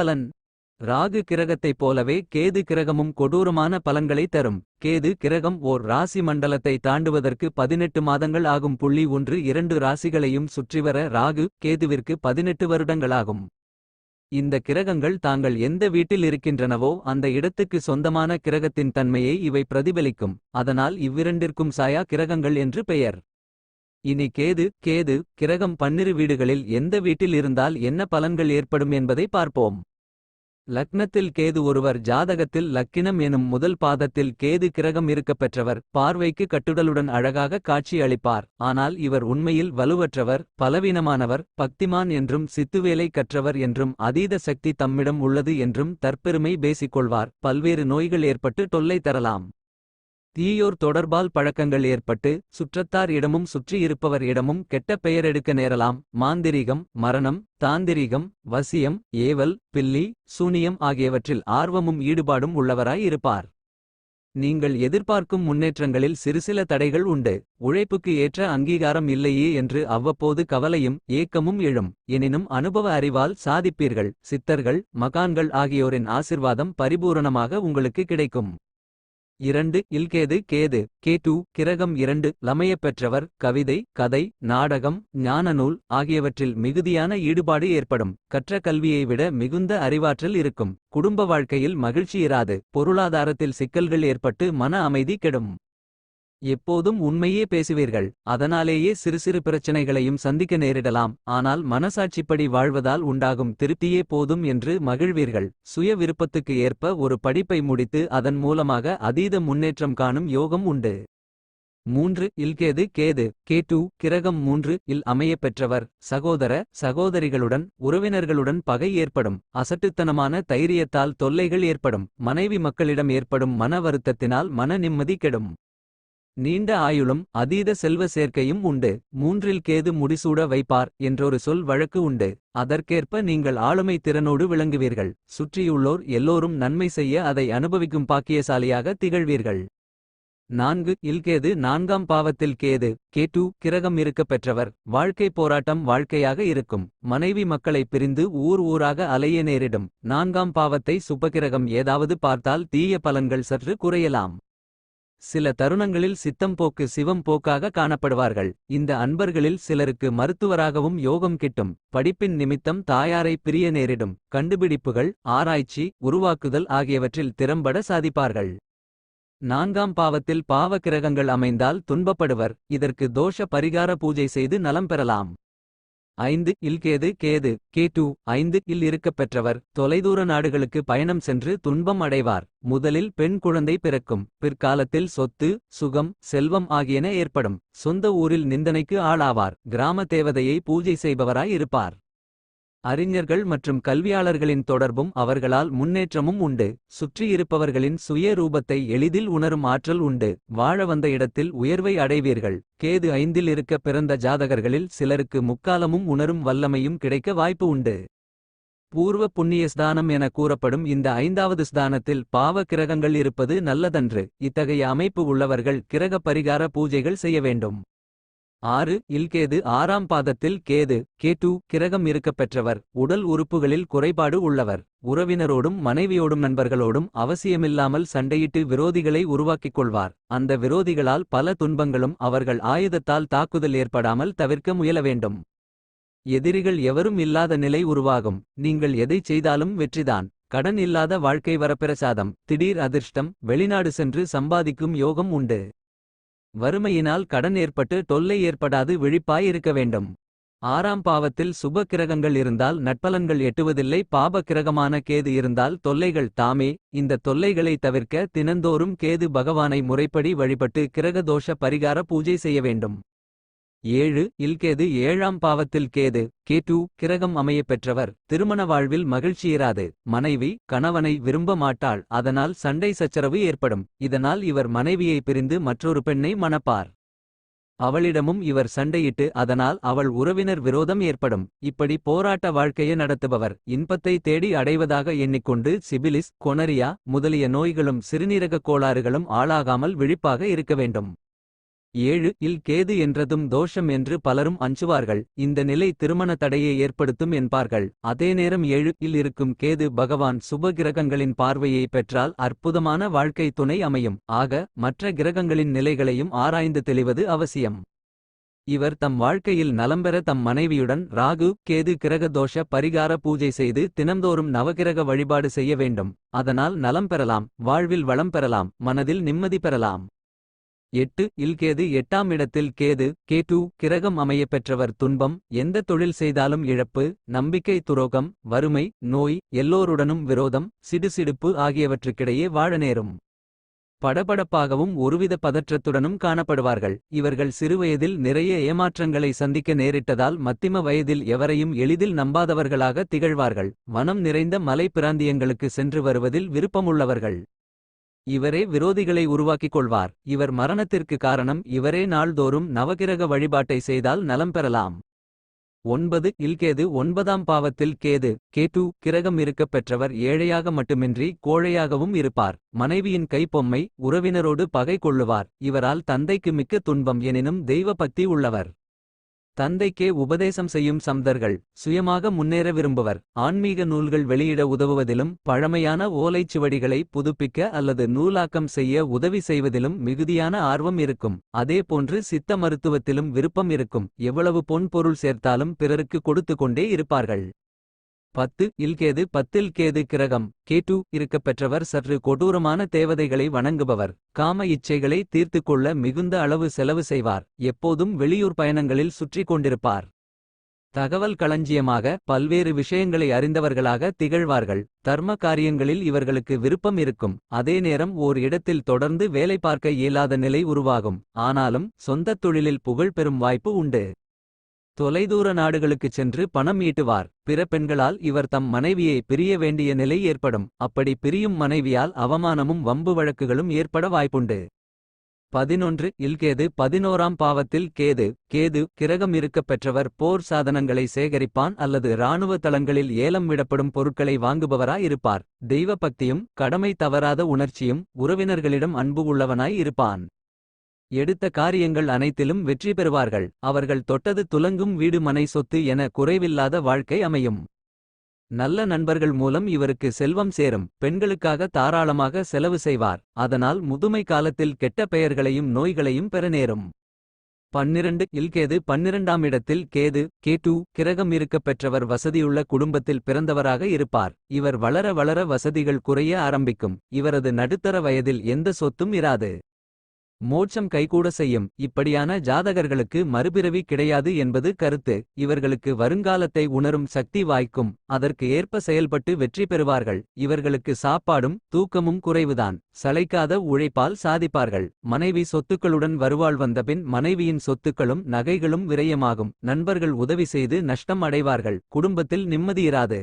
பலன். ராகு கிரகத்தைப் போலவே கேது கிரகமும் கொடூரமான பலன்களை தரும். கேது கிரகம் ஓர் ராசி மண்டலத்தை தாண்டுவதற்கு பதினெட்டு மாதங்கள் ஆகும். புள்ளி ஒன்று இரண்டு ராசிகளையும் சுற்றிவர ராகு கேதுவிற்கு பதினெட்டு வருடங்களாகும். இந்த கிரகங்கள் தாங்கள் எந்த வீட்டில் இருக்கின்றனவோ அந்த இடத்துக்கு சொந்தமான கிரகத்தின் தன்மையை இவை பிரதிபலிக்கும். அதனால் இவ்விரண்டிற்கும் சாயா கிரகங்கள் என்று பெயர். இனி கேது கேது கிரகம் பன்னிரு வீடுகளில் எந்த வீட்டில் இருந்தால் என்ன பலன்கள் ஏற்படும் என்பதை பார்ப்போம். லக்னத்தில் கேது ஒருவர் ஜாதகத்தில் லக்கினம் எனும் முதல் பாதத்தில் கேது கிரகம் இருக்கப் பெற்றவர் பார்வைக்கு கட்டுடலுடன் அழகாக காட்சி அளிப்பார். ஆனால் இவர் உண்மையில் வலுவற்றவர் பலவீனமானவர் பக்திமான் என்றும் சித்துவேலை கற்றவர் என்றும் அதீத சக்தி தம்மிடம் உள்ளது என்றும் தற்பெருமை பேசிக்கொள்வார். பல்வேறு நோய்கள் ஏற்பட்டு தொல்லை தரலாம். தீயோர் தொடர்பால் பழக்கங்கள் ஏற்பட்டு சுற்றத்தார் இடமும் சுற்றியிருப்பவர் இடமும் கெட்ட பெயரெடுக்க நேரலாம். மாந்திரீகம் மரணம் தாந்திரீகம் வசியம் ஏவல் பில்லி சூனியம் ஆகியவற்றில் ஆர்வமும் ஈடுபாடும் உள்ளவராய் இருப்பார். நீங்கள் எதிர்பார்க்கும் முன்னேற்றங்களில் சிறுசில தடைகள் உண்டு. உழைப்புக்கு ஏற்ற அங்கீகாரம் இல்லையே என்று அவ்வப்போது கவலையும் ஏக்கமும் எழும். எனினும் அனுபவ அறிவால் சாதிப்பீர்கள். சித்தர்கள் மகான்கள் ஆகியோரின் ஆசிர்வாதம் பரிபூரணமாக உங்களுக்கு கிடைக்கும். இரண்டு இல்கேது கேது கே டூ கிரகம் இரண்டு லமையப் பெற்றவர் கவிதை கதை நாடகம் ஞானநூல் ஆகியவற்றில் மிகுதியான ஈடுபாடு ஏற்படும். கற்ற கல்வியை விட மிகுந்த அறிவாற்றல் இருக்கும். குடும்ப வாழ்க்கையில் மகிழ்ச்சி இராது. பொருளாதாரத்தில் சிக்கல்கள் ஏற்பட்டு மன அமைதி கெடும். எப்போதும் உண்மையே பேசுவீர்கள். அதனாலேயே சிறு சிறு பிரச்சனைகளையும் சந்திக்க நேரிடலாம். ஆனால் மனசாட்சிப்படி வாழ்வதால் உண்டாகும் திருப்தியே போதும் என்று மகிழ்வீர்கள். சுய விருப்பத்துக்கு ஏற்ப ஒரு படிப்பை முடித்து அதன் மூலமாக அதீத முன்னேற்றம் காணும் யோகம் உண்டு. மூன்று இல்கேது கேது கேட்டு கிரகம் மூன்று இல் அமையப் பெற்றவர் சகோதர சகோதரிகளுடன் உறவினர்களுடன் பகை ஏற்படும். அசட்டுத்தனமான தைரியத்தால் தொல்லைகள் ஏற்படும். மனைவி மக்களிடம் ஏற்படும் மன வருத்தத்தினால் மன நிம்மதி கெடும். நீண்ட ஆயுளும் அதீத செல்வ சேர்க்கையும் உண்டு. மூன்றில் கேது முடிசூட வைப்பார் என்றொரு சொல் வழக்கு உண்டு. அதற்கேற்ப நீங்கள் ஆளுமை திறனோடு விளங்குவீர்கள். சுற்றியுள்ளோர் எல்லோரும் நன்மை செய்ய அதை அனுபவிக்கும் பாக்கியசாலியாக திகழ்வீர்கள். நான்கு இல்கேது நான்காம் பாவத்தில் கேது கேட்டு கிரகம் இருக்கப் பெற்றவர். வாழ்க்கை போராட்டம் வாழ்க்கையாக இருக்கும். மனைவி மக்களை பிரிந்து ஊர் ஊராக அலைய நேரிடும். நான்காம் பாவத்தை சுப்பகிரகம் ஏதாவது பார்த்தால் தீய பலன்கள் சற்று குறையலாம். சில தருணங்களில் சித்தம் போக்கு சிவம் போக்காக காணப்படுவார்கள். இந்த அன்பர்களில் சிலருக்கு மருத்துவராகவும் யோகம் கிட்டும். படிப்பின் நிமித்தம் தாயாரை பிரிய நேரிடும். கண்டுபிடிப்புகள் ஆராய்ச்சி உருவாக்குதல் ஆகியவற்றில் திறம்பட சாதிப்பார்கள். நான்காம் பாவத்தில் பாவ கிரகங்கள் அமைந்தால் துன்பப்படுவர். இதற்கு தோஷ பரிகார பூஜை செய்து நலம் பெறலாம். ஐந்து இல் கேது கேது கே டூ ஐந்து இல் இருக்கப் பெற்றவர். தொலைதூர நாடுகளுக்கு பயணம் சென்று துன்பம் அடைவார். முதலில் பெண் குழந்தை பிறக்கும். பிற்காலத்தில் சொத்து சுகம் செல்வம் ஆகியன ஏற்படும். சொந்த ஊரில் நிந்தனைக்கு ஆளாவார். கிராம தேவதையை பூஜை செய்பவராய் இருப்பார். அறிஞர்கள் மற்றும் கல்வியாளர்களின் தொடர்பும் அவர்களால் முன்னேற்றமும் உண்டு. சுற்றியிருப்பவர்களின் சுய ரூபத்தை எளிதில் உணரும் ஆற்றல் உண்டு. வாழ வந்த இடத்தில் உயர்வை அடைவீர்கள். கேது ஐந்தில் இருக்க பிறந்த ஜாதகர்களில் சிலருக்கு முக்காலமும் உணரும் வல்லமையும் கிடைக்க வாய்ப்பு உண்டு. பூர்வ புண்ணிய ஸ்தானம் என கூறப்படும் இந்த ஐந்தாவது ஸ்தானத்தில் பாவ கிரகங்கள் இருப்பது நல்லதன்று. இத்தகைய அமைப்பு உள்ளவர்கள் கிரக பரிகார பூஜைகள் செய்ய வேண்டும். ஆறு இல்கேது. ஆறாம் பாதத்தில் கேது கேட்டு கிரகம் இருக்கப் பெற்றவர் உடல் உறுப்புகளில் குறைபாடு உள்ளவர். உறவினரோடும் மனைவியோடும் நண்பர்களோடும் அவசியமில்லாமல் சண்டையிட்டு விரோதிகளை உருவாக்கிக் கொள்வார். அந்த விரோதிகளால் பல துன்பங்களும் அவர்கள் ஆயுதத்தால் தாக்குதல் ஏற்படாமல் தவிர்க்க முயல வேண்டும். எதிரிகள் எவரும் இல்லாத நிலை உருவாகும். நீங்கள் எதைச் செய்தாலும் வெற்றிதான். கடன் இல்லாத வாழ்க்கை வரப்பிரசாதம். திடீர் அதிர்ஷ்டம். வெளிநாடு சென்று சம்பாதிக்கும் யோகம் உண்டு. வறுமையினால் கடன் ஏற்பட்டு தொல்லை ஏற்படாது விழிப்பாய் இருக்க வேண்டும். ஆறாம் பாவத்தில் சுப கிரகங்கள் இருந்தால் நட்பலன்கள் எட்டுவதில்லை பாப கிரகமான கேது இருந்தால் தொல்லைகள் தாமே. இந்த தொல்லைகளை தவிர்க்க தினந்தோறும் கேது பகவானை முறைப்படி வழிபட்டு கிரகதோஷ பரிகார பூஜை செய்ய வேண்டும். ஏழு இல்கேது ஏழாம் பாவத்தில் கேது கேட்டு கிரகம் அமையப் பெற்றவர். திருமண வாழ்வில் மகிழ்ச்சியிராது மனைவி கணவனை விரும்ப மாட்டாள். அதனால் சண்டை சச்சரவு ஏற்படும். இதனால் இவர் மனைவியை பிரிந்து மற்றொரு பெண்ணை மணப்பார். அவளிடமும் இவர் சண்டையிட்டு அதனால் அவள் உறவினர் விரோதம் ஏற்படும். இப்படி போராட்ட வாழ்க்கையை நடத்துபவர். இன்பத்தை தேடி அடைவதாக எண்ணிக்கொண்டு சிபிலிஸ் கொனரியா முதலிய நோய்களும் சிறுநீரகக் கோளாறுகளும் ஆளாகாமல் விழிப்பாக இருக்க வேண்டும். ஏழு இல் கேது என்றதும் தோஷம் என்று பலரும் அஞ்சுவார்கள். இந்த நிலை திருமண தடையை ஏற்படுத்தும் என்பார்கள். அதே நேரம் ஏழு இல் இருக்கும் கேது பகவான் சுப கிரகங்களின் பார்வையை பெற்றால் அற்புதமான வாழ்க்கை துணை அமையும். ஆக மற்ற கிரகங்களின் நிலைகளையும் ஆராய்ந்து தெளிவது அவசியம். இவர் தம் வாழ்க்கையில் நலம்பெற தம் மனைவியுடன் ராகு கேது கிரக தோஷ பரிகார பூஜை செய்து தினம்தோறும் நவகிரக வழிபாடு செய்ய வேண்டும். அதனால் நலம் பெறலாம் வாழ்வில் வளம் பெறலாம் மனதில் நிம்மதி பெறலாம். எட்டு இல் கேது எட்டாம் இடத்தில் கேது கே டூ கிரகம் அமையப்பெற்றவர் துன்பம் எந்த தொழில் செய்தாலும் இழப்பு நம்பிக்கை துரோகம் வறுமை நோய் எல்லோருடனும் விரோதம் சிடுசிடுப்பு ஆகியவற்றுக்கிடையே வாழ நேரும். படபடப்பாகவும் ஒருவித பதற்றத்துடனும் காணப்படுவார்கள். இவர்கள் சிறுவயதில் நிறைய ஏமாற்றங்களை சந்திக்க நேரிட்டதால் மத்திம வயதில் எவரையும் எளிதில் நம்பாதவர்களாக திகழ்வார்கள். வனம் நிறைந்த மலை பிராந்தியங்களுக்கு சென்று வருவதில் விருப்பமுள்ளவர்கள். இவரே விரோதிகளை உருவாக்கிக் கொள்வார். இவர் மரணத்திற்கு காரணம் இவரே நாள்தோறும் நவகிரக வழிபாட்டை செய்தால் நலம் பெறலாம். ஒன்பது இல்கேது. ஒன்பதாம் பாவத்தில் கேது கேட்டு கிரகம் இருக்கப் பெற்றவர் ஏழையாக மட்டுமின்றி கோழையாகவும் இருப்பார். மனைவியின் கைப்பொம்மை உறவினரோடு பகை கொள்ளுவார். இவரால் தந்தைக்கு மிக்க துன்பம் எனினும் தெய்வ பக்தி உள்ளவர். தந்தைக்கே உபதேசம் செய்யும் சம்தர்கள் சுயமாக முன்னேற விரும்புவர். ஆன்மீக நூல்கள் வெளியிட உதவுவதிலும் பழமையான ஓலைச்சுவடிகளை புதுப்பிக்க அல்லது நூலாக்கம் செய்ய உதவி செய்வதிலும் மிகுதியான ஆர்வம் இருக்கும். அதேபோன்று சித்த மருத்துவத்திலும் விருப்பம் இருக்கும். எவ்வளவு பொன் பொருள் சேர்த்தாலும் பிறருக்கு கொடுத்து கொண்டே இருப்பார்கள். பத்து இல்கேது பத்தில் கேது கிரகம் கேட்டு இருக்கப் பெற்றவர் சற்று கொடூரமான தேவதைகளை வணங்குபவர். காம இச்சைகளை தீர்த்து கொள்ள மிகுந்த அளவு செலவு செய்வார். எப்போதும் வெளியூர் பயணங்களில் சுற்றிக் கொண்டிருப்பார். தகவல் களஞ்சியமாக பல்வேறு விஷயங்களை அறிந்தவர்களாக திகழ்வார்கள். தர்ம காரியங்களில் இவர்களுக்கு விருப்பம் இருக்கும். அதே நேரம் ஓர் இடத்தில் தொடர்ந்து வேலை பார்க்க இயலாத நிலை உருவாகும். ஆனாலும் சொந்தத் தொழிலில் புகழ் பெறும் வாய்ப்பு உண்டு. தொலைதூர நாடுகளுக்குச் சென்று பணம் ஈட்டுவார். பிற பெண்களால் இவர் தம் மனைவியை பிரிய வேண்டிய நிலை ஏற்படும். அப்படி பிரியும் மனைவியால் அவமானமும் வம்பு வழக்குகளும் ஏற்பட வாய்ப்புண்டு. பதினொன்று இல்கேது. பதினோராம் பாவத்தில் கேது. கேது கிரகம் இருக்கப் பெற்றவர். போர் சாதனங்களை சேகரிப்பான் அல்லது இராணுவ தளங்களில் ஏலம் விடப்படும் பொருட்களை வாங்குபவராய் இருப்பார். தெய்வ பக்தியும் கடமை தவறாத உணர்ச்சியும் உறவினர்களிடம் அன்பு உள்ளவனாய் இருப்பான். எடுத்த காரியங்கள் அனைத்திலும் வெற்றி பெறுவார்கள். அவர்கள் தொட்டது துலங்கும் வீடு மனை சொத்து என குறைவில்லாத வாழ்க்கை அமையும். நல்ல நண்பர்கள் மூலம் இவருக்கு செல்வம் சேரும். பெண்களுக்காக தாராளமாக செலவு செய்வார். அதனால் முதுமை காலத்தில் கெட்ட பெயர்களையும் நோய்களையும் பெற நேரும் பன்னிரண்டு இல்கேது பன்னிரண்டாம் இடத்தில் கேது கேட்டு கிரகம் இருக்கப் பெற்றவர் வசதியுள்ள குடும்பத்தில் பிறந்தவராக இருப்பார். இவர் வளர வளர வசதிகள் குறைய ஆரம்பிக்கும். இவரது நடுத்தர வயதில் எந்த சொத்தும் இராது. மோட்சம் கைகூட செய்யும். இப்படியான ஜாதகர்களுக்கு மறுபிறவி கிடையாது என்பது கருத்து. இவர்களுக்கு வருங்காலத்தை உணரும் சக்தி வாய்க்கும். அதற்கு ஏற்ப செயல்பட்டு வெற்றி பெறுவார்கள். இவர்களுக்கு சாப்பாடும் தூக்கமும் குறைவுதான். சளைக்காத உழைப்பால் சாதிப்பார்கள். மனைவி சொத்துக்களுடன் வருவாள் வந்தபின் மனைவியின் சொத்துக்களும் நகைகளும் விரயமாகும். நண்பர்கள் உதவி செய்து நஷ்டம் அடைவார்கள். குடும்பத்தில் நிம்மதியிராது